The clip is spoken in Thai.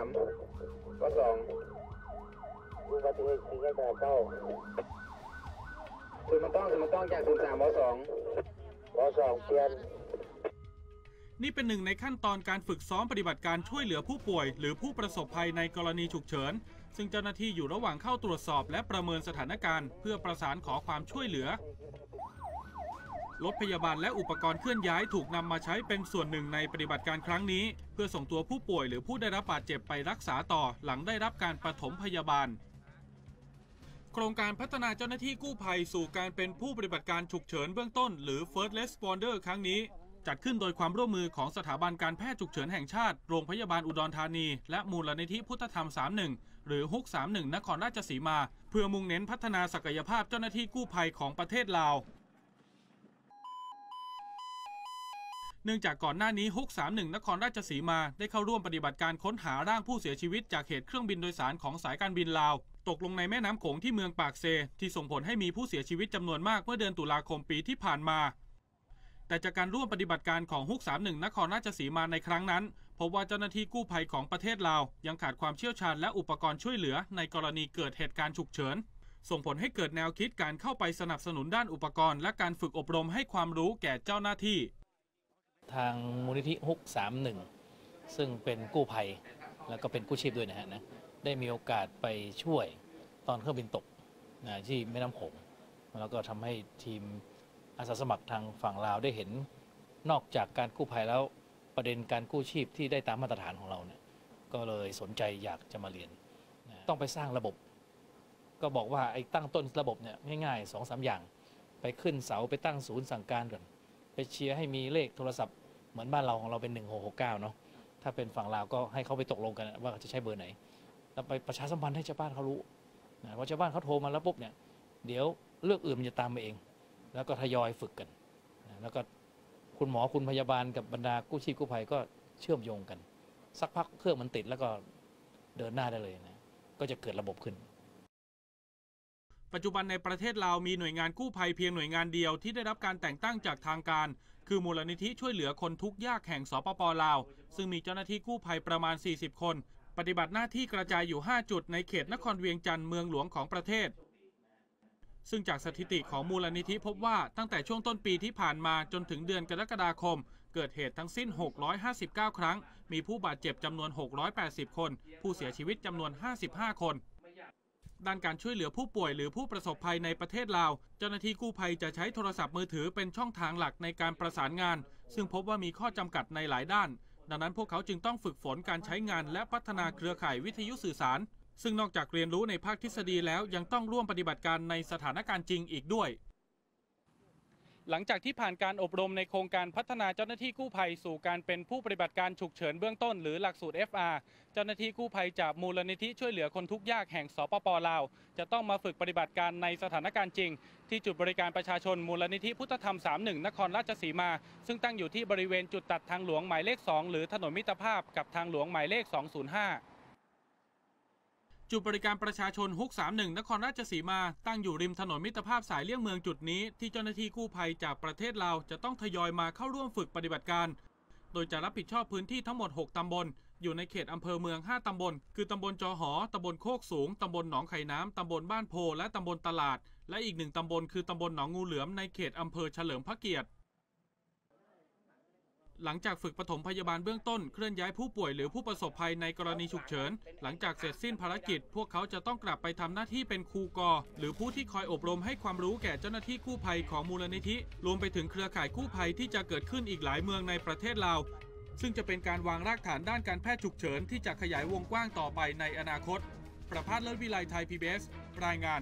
ามวสองอุบัติเหตุสี่แยกตลาดเก้าศูนย์มันต้องศูนย์มันต้องจากศูนย์สามวสองวสองเปลี่ยนนี่เป็นหนึ่งในขั้นตอนการฝึกซ้อมปฏิบัติการช่วยเหลือผู้ป่วย หรือผู้ประสบภัยในกรณีฉุกเฉิน ซึ่งเจ้าหน้าที่อยู่ระหว่างเข้าตรวจสอบและประเมินสถานการณ์ เพื่อประสานขอความช่วยเหลือ รถพยาบาลและอุปกรณ์เคลื่อนย้ายถูกนำมาใช้เป็นส่วนหนึ่งในปฏิบัติการครั้งนี้ เพื่อส่งตัวผู้ป่วยหรือผู้ได้รับบาดเจ็บไปรักษาต่อหลังได้รับการปฐมพยาบาล โครงการพัฒนาเจ้าหน้าที่กู้ภัย สู่การเป็นผู้ปฏิบัติการฉุกเฉินเบื้องต้น หรือ First Responder ครั้งนี้ จัดขึ้นโดยความร่วมมือของสถาบันการแพทย์ฉุกเฉินแห่งชาติ โรงพยาบาลอุดรธานี และมูลนิธิพุทธธรรม 31 หรือฮุก31 นครราชสีมา เพื่อมุ่งเน้นพัฒนาศักยภาพเจ้าหน้าที่กู้ภัยของประเทศลาว เนื่องจากก่อนหน้านี้ฮุก 31 นครราชสีมาได้เข้าร่วมปฏิบัติการค้นหาร่างผู้เสียชีวิตจากเหตุเครื่องบินโดยสารของสายการบินลาว ตกลงในแม่น้ำโขงที่เมืองปากเซ ที่ส่งผลให้มีผู้เสียชีวิตจำนวนมากเมื่อเดือนตุลาคมปีที่ผ่านมา แต่จากการร่วมปฏิบัติการของฮุก 31 นครราชสีมาในครั้งนั้น พบว่าเจ้าหน้าที่กู้ภัยของประเทศลาว ยังขาดความเชี่ยวชาญและอุปกรณ์ช่วยเหลือ ในกรณีเกิดเหตุการณ์ฉุกเฉินส่งผลให้เกิดแนวคิดการเข้าไปสนับสนุนด้านอุปกรณ์ และการฝึกอบรมให้ความรู้แก่เจ้าหน้าที่ ทางมูลนิธิฮุก 31 ซึ่งเป็นกู้ภัย แล้วก็เป็นกู้ชีพด้วยนะฮะนะได้มีโอกาสไปช่วยตอนเครื่องบินตกนะที่แม่น้ำโขงแล้วก็ทำให้ทีมอาสาสมัครทางฝั่งลาวได้เห็นนอกจากการกู้ภัยแล้วประเด็นการกู้ชีพที่ได้ตามมาตรฐานของเราเนี่ยก็เลยสนใจอยากจะมาเรียนนะต้องไปสร้างระบบ ก็บอกว่าไอ้ตั้งต้นระบบเนี่ยง่ายๆสองสามอย่าง ไปขึ้นเสาไปตั้งศูนย์สั่งการก่อน เชียร์ให้มีเลขโทรศัพท์เหมือนบ้านเราของเราเป็น 1669 เนาะถ้าเป็นฝั่งลาวก็ให้เขาไปตกลงกันว่าจะใช้เบอร์ไหน แล้วไปประชาสัมพันธ์ให้ชาวบ้านเขารู้นะว่าชาวบ้านเขาโทรมาแล้วปุ๊บเนี่ยเดี๋ยวเรื่องอื่นมันจะตามมาเอง แล้วก็ทยอยฝึกกันนะแล้วก็คุณหมอคุณพยาบาลกับบรรดากู้ชีพกู้ภัยก็เชื่อมโยงกัน สักพักเครื่องมันติดแล้วก็เดินหน้าได้เลยนะก็จะเกิดระบบขึ้น ปัจจุบันในประเทศลาวมีหน่วยงานกู้ภัยเพียงหน่วยงานเดียวที่ได้รับการแต่งตั้งจากทางการ คือมูลนิธิช่วยเหลือคนทุกข์ยากแห่งสปปลาว ซึ่งมีเจ้าหน้าที่กู้ภัยประมาณ 40 คน ปฏิบัติหน้าที่กระจายอยู่ 5 จุดในเขตนครเวียงจันทร์เมืองหลวงของประเทศ ซึ่งจากสถิติของมูลนิธิพบว่าตั้งแต่ช่วงต้นปีที่ผ่านมาจนถึงเดือนกรกฎาคม เกิดเหตุทั้งสิ้น 659 ครั้ง มีผู้บาดเจ็บจำนวน 680 คน ผู้เสียชีวิตจำนวน 55 คน ด้านการช่วยเหลือผู้ป่วยหรือผู้ประสบภัยในประเทศลาว เจ้าหน้าที่กู้ภัยจะใช้โทรศัพท์มือถือเป็นช่องทางหลักในการประสานงาน ซึ่งพบว่ามีข้อจำกัดในหลายด้าน ดังนั้นพวกเขาจึงต้องฝึกฝนการใช้งานและพัฒนาเครือข่ายวิทยุสื่อสาร ซึ่งนอกจากเรียนรู้ในภาคทฤษฎีแล้วยังต้องร่วมปฏิบัติการในสถานการณ์จริงอีกด้วย หลังจากที่ผ่านการอบรมในโครงการพัฒนาเจ้าหน้าที่กู้ภัยสู่การเป็นผู้ปฏิบัติการฉุกเฉินเบื้องต้นหรือหลักสูตร FR เจ้าหน้าที่กู้ภัยจากมูลนิธิช่วยเหลือคนทุกข์ยากแห่งสปปลาว จะต้องมาฝึกปฏิบัติการในสถานการณ์จริง ที่จุดบริการประชาชนมูลนิธิพุทธธรรม 31 นครราชสีมา ซึ่งตั้งอยู่ที่บริเวณจุดตัดทางหลวงหมายเลข 2 หรือถนนมิตรภาพกับทางหลวงหมายเลข 205 จุดบริการประชาชนฮุก 31 นครราชสีมา ตั้งอยู่ริมถนนมิตรภาพสายเลี่ยงเมืองจุดนี้ที่เจ้าหน้าที่กู้ภัยจากประเทศลาวจะต้องทยอยมาเข้าร่วมฝึกปฏิบัติการ โดยจะรับผิดชอบพื้นที่ทั้งหมด 6 ตำบล อยู่ในเขตอำเภอเมือง 5 ตำบล คือตำบลจอหอ ตำบลโคกสูง ตำบลหนองไข่น้ำ ตำบลบ้านโพ และตำบลตลาด และอีกหนึ่งตำบลคือตำบลหนองงูเหลือมในเขตอำเภอเฉลิมพระเกียรติ หลังจากฝึกปฐมพยาบาลเบื้องต้นเคลื่อนย้ายผู้ป่วยหรือผู้ประสบภัยในกรณีฉุกเฉิน หลังจากเสร็จสิ้นภารกิจ พวกเขาจะต้องกลับไปทำหน้าที่เป็นครูกอ หรือผู้ที่คอยอบรมให้ความรู้แก่เจ้าหน้าที่กู้ภัยของมูลนิธิ รวมไปถึงเครือข่ายกู้ภัยที่จะเกิดขึ้นอีกหลายเมืองในประเทศลาว ซึ่งจะเป็นการวางรากฐานด้านการแพทย์ฉุกเฉินที่จะขยายวงกว้างต่อไปในอนาคต ประภาสเลิศวิไลไทย PBS รายงาน